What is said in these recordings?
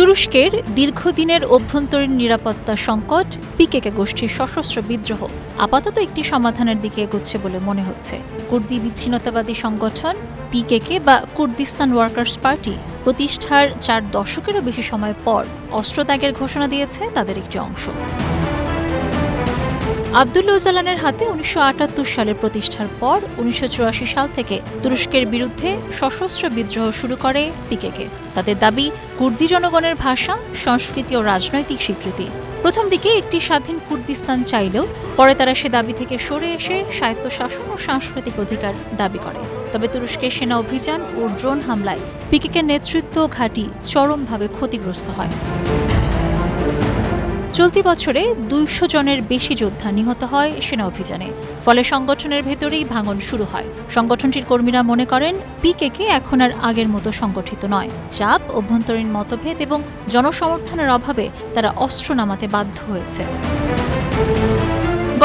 তুরস্কের দীর্ঘদিনের অভ্যন্তরীণ নিরাপত্তা সংকট পিকেকে গোষ্ঠীর সশস্ত্র বিদ্রোহ আপাতত একটি সমাধানের দিকে এগোচ্ছে বলে মনে হচ্ছে। কুর্দি বিচ্ছিন্নতাবাদী সংগঠন পিকেকে বা কুর্দিস্তান ওয়ার্কার্স পার্টি প্রতিষ্ঠার চার দশকেরও বেশি সময় পর অস্ত্রত্যাগের ঘোষণা দিয়েছে তাদের একটি অংশ। আবদুল্লা ওজালানের হাতে উনিশশো সালের প্রতিষ্ঠার পর উনিশশো চুরাশি সাল থেকে তুরস্কের বিরুদ্ধে সশস্ত্র বিদ্রোহ শুরু করে পিকেকে। তাদের দাবি, কুর্দি জনগণের ভাষা, সংস্কৃতি ও রাজনৈতিক স্বীকৃতি। প্রথম দিকে একটি স্বাধীন কুর্দিস্তান চাইলেও পরে তারা সে দাবি থেকে সরে এসে স্বায়ত্তশাসন ও সাংস্কৃতিক অধিকার দাবি করে। তবে তুরস্কের সেনা অভিযান ও ড্রোন হামলায় পিকেকের নেতৃত্ব ঘাঁটি চরমভাবে ক্ষতিগ্রস্ত হয়। চলতি বছরে দুইশো জনের বেশি যোদ্ধা নিহত হয় সেনা অভিযানে। ফলে সংগঠনের ভেতরেই ভাঙন শুরু হয়। সংগঠনটির কর্মীরা মনে করেন, পিকেকে এখন আর আগের মতো সংগঠিত নয়। চাপ, অভ্যন্তরীণ মতভেদ এবং জনসমর্থনের অভাবে তারা অস্ত্র নামাতে বাধ্য হয়েছে।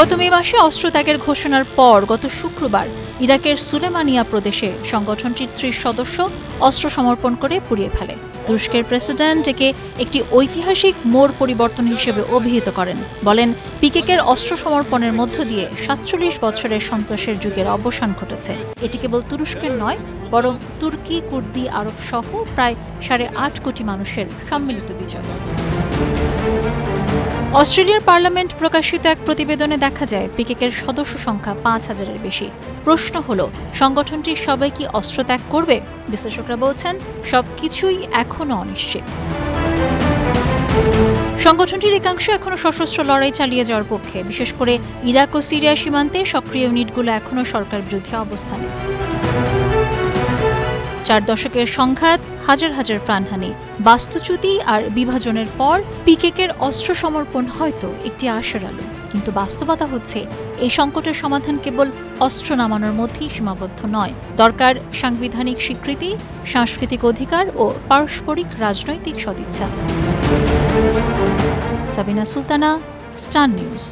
গত মে মাসে অস্ত্রত্যাগের ঘোষণার পর গত শুক্রবার ইরাকের সুলেমানিয়া প্রদেশে সংগঠনটির ত্রিশ সদস্য অস্ত্র সমর্পণ করে পুড়িয়ে ফেলে। তুরস্কের প্রেসিডেন্ট একে একটি ঐতিহাসিক মোড় পরিবর্তন হিসেবে অভিহিত করেন। বলেন, পিকেকের অস্ত্র সমর্পণের মধ্য দিয়ে সাতচল্লিশ বছরের সন্ত্রাসের যুগের অবসান ঘটেছে। এটি কেবল তুরস্কের নয়, বরং তুর্কি, কুর্দি আরব সহ প্রায় সাড়ে আট কোটি মানুষের সম্মিলিত বিজয়। অস্ট্রেলিয়ার পার্লামেন্ট প্রকাশিত এক প্রতিবেদনে দেখা যায়, পিকেকের সদস্য সংখ্যা পাঁচ হাজারের বেশি। প্রশ্ন হল সংগঠনটির সবাই কি অস্ত্র ত্যাগ করবে? বিশ্লেষকরা বলছেন সবকিছুই এখনও অনিশ্চিত। সংগঠনটির একাংশ এখনও সশস্ত্র লড়াই চালিয়ে যাওয়ার পক্ষে। বিশেষ করে ইরাক ও সিরিয়া সীমান্তে সক্রিয় ইউনিটগুলো এখনও সরকার বিরোধী অবস্থানে। চার দশকের সংঘাত, হাজার হাজার প্রাণহানি, বাস্তুচ্যুতি আর বিভাজনের পর পিকেকের অস্ত্র সমর্পণ হয়তো একটি আশার আলো। কিন্তু বাস্তবতা হচ্ছে, এই সংকটের সমাধান কেবল অস্ত্র নামানোর মধ্যেই সীমাবদ্ধ নয়। দরকার সাংবিধানিক স্বীকৃতি, সাংস্কৃতিক অধিকার ও পারস্পরিক রাজনৈতিক সদিচ্ছা। Sabina Sultana, star news.